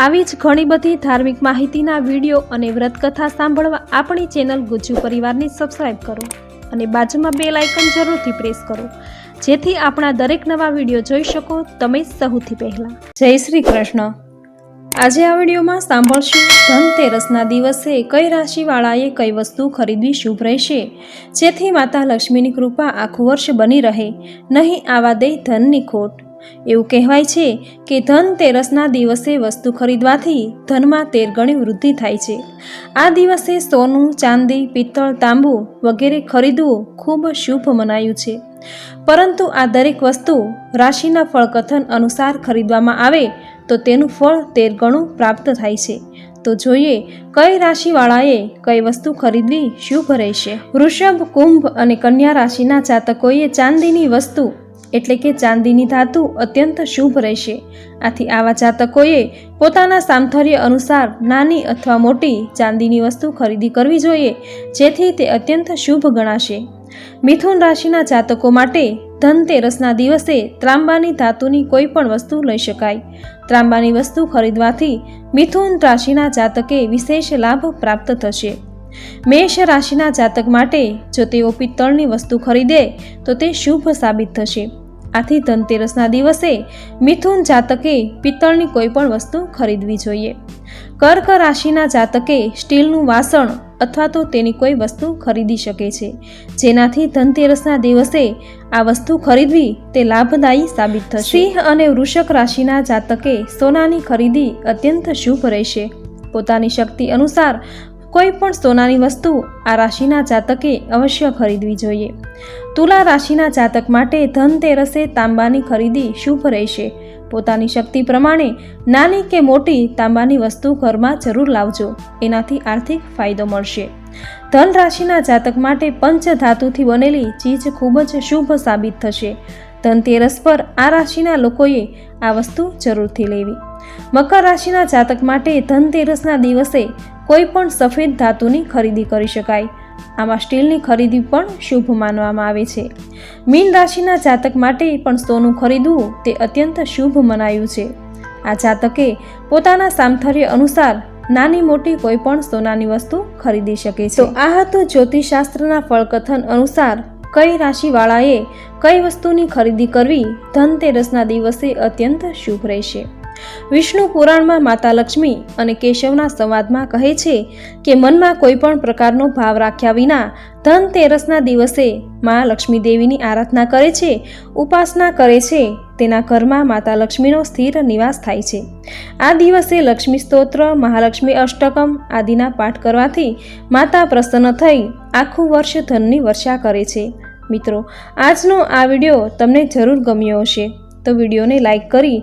આવી જ ઘણી બધી ધાર્મિક માહિતીના વીડિયો અને વ્રતકથા સાંભળવા આપણી ચેનલ ગુજ્જુ પરિવારને સબસ્ક્રાઈબ કરો અને બાજુમાં બે લાઇકન જરૂરથી પ્રેસ કરો. જેથી આપણા દરેક નવા વીડિયો જોઈ શકો તમે સૌથી પહેલાં. જય શ્રી કૃષ્ણ. આજે આ વિડીયોમાં સાંભળશું, ધનતેરસના દિવસે કઈ રાશિવાળાએ કઈ વસ્તુ ખરીદવી શુભ રહેશે? જેથી માતા લક્ષ્મીની કૃપા આખું વર્ષ બની રહે, નહીં આવા દે ધનની ખોટ. એવું કહેવાય છે કે ધનતેરસના દિવસે વસ્તુ ખરીદવાથી ધનમાં તેર ગણી વૃદ્ધિ થાય છે. આ દિવસે સોનું, ચાંદી, પિત્તળ, તાંબુ વગેરે ખરીદવું ખૂબ શુભ મનાયું છે. પરંતુ આ દરેક વસ્તુ રાશિના ફળકથન અનુસાર ખરીદવામાં આવે તો તેનું ફળ તેર ગણું પ્રાપ્ત થાય છે. તો જોઈએ કઈ રાશિવાળાએ કઈ વસ્તુ ખરીદવી શુભ રહેશે. વૃષભ, કુંભ અને કન્યા રાશિના જાતકોએ ચાંદીની વસ્તુ એટલે કે ચાંદીની ધાતુ અત્યંત શુભ રહેશે. આથી આવા જાતકોએ પોતાના સામથર્ય અનુસાર નાની અથવા મોટી ચાંદીની વસ્તુ ખરીદી કરવી જોઈએ, જેથી તે અત્યંત શુભ ગણાશે. મિથુન રાશિના જાતકો માટે ધનતેરસના દિવસે ત્રાંબાની ધાતુની કોઈ પણ વસ્તુ લઈ શકાય. ત્રાંબાની વસ્તુ ખરીદવાથી મિથુન રાશિના જાતકે વિશેષ લાભ પ્રાપ્ત થશે. મેષ રાશિના જાતક માટે જો તેઓ પિત્તળની વસ્તુ ખરીદે, તો તે શુભ સાબિત થશે. આથી ધનતેરસના દિવસે મિથુન જાતકે પિત્તળની કોઈ પણ વસ્તુ ખરીદવી જોઈએ. કર્ક રાશિના જાતકે સ્ટીલનું વાસણ અથવા તો તેની કોઈ વસ્તુ ખરીદી શકે છે. જેનાથી ધનતેરસના દિવસે આ વસ્તુ ખરીદવી તે લાભદાયી સાબિત થશે. સિંહ અને વૃષક રાશિના જાતકે સોનાની ખરીદી અત્યંત શુભ રહેશે. પોતાની શક્તિ અનુસાર કોઈ પણ સોનાની વસ્તુ આ રાશિના જાતકે અવશ્ય ખરીદવી જોઈએ. તુલા રાશિના જાતક માટે ધનતેરસે તાંબાની ખરીદી શુભ રહેશે. પોતાની શક્તિ પ્રમાણે નાની કે મોટી તાંબાની વસ્તુ ઘરમાં જરૂર લાવજો. એનાથી આર્થિક ફાયદો મળશે. ધન રાશિના જાતક માટે પંચ ધાતુથી બનેલી ચીજ ખૂબ જ શુભ સાબિત થશે. ધનતેરસ પર આ રાશિના લોકોએ આ વસ્તુ જરૂરથી લેવી. મકર રાશિના જાતક માટે ધનતેરસના દિવસે કોઈ પણ સફેદ ધાતુની ખરીદી કરી શકાય. આમાં સ્ટીલની ખરીદી પણ શુભ માનવામાં આવે છે. મીન રાશિના જાતક માટે પણ સોનું ખરીદવું તે અત્યંત શુભ મનાયું છે. આ જાતકે પોતાના સામથર્ય અનુસાર નાની મોટી કોઈ પણ સોનાની વસ્તુ ખરીદી શકે છે. આ હતું જ્યોતિષશાસ્ત્રના ફળકથન અનુસાર કઈ રાશિવાળાએ કઈ વસ્તુની ખરીદી કરવી ધનતેરસના દિવસે અત્યંત શુભ રહેશે. વિષ્ણુ પુરાણમાં માતા લક્ષ્મી અને કેશવના સંવાદમાં કહે છે કે મનમાં કોઈ પણ પ્રકારનો ભાવ રાખ્યા વિના ધનતેરસના દિવસે મા લક્ષ્મી દેવીની આરાધના કરે છે, ઉપાસના કરે છે, તેના ઘરમાં માતા લક્ષ્મીનો સ્થિર નિવાસ થાય છે. આ દિવસે લક્ષ્મી સ્તોત્ર, મહાલક્ષ્મી અષ્ટકમ આદિના પાઠ કરવાથી માતા પ્રસન્ન થઈ આખું વર્ષ ધનની વર્ષા કરે છે. મિત્રો, આજનો આ વીડિયો તમને જરૂર ગમ્યો હશે. તો વિડીયોને લાઇક કરી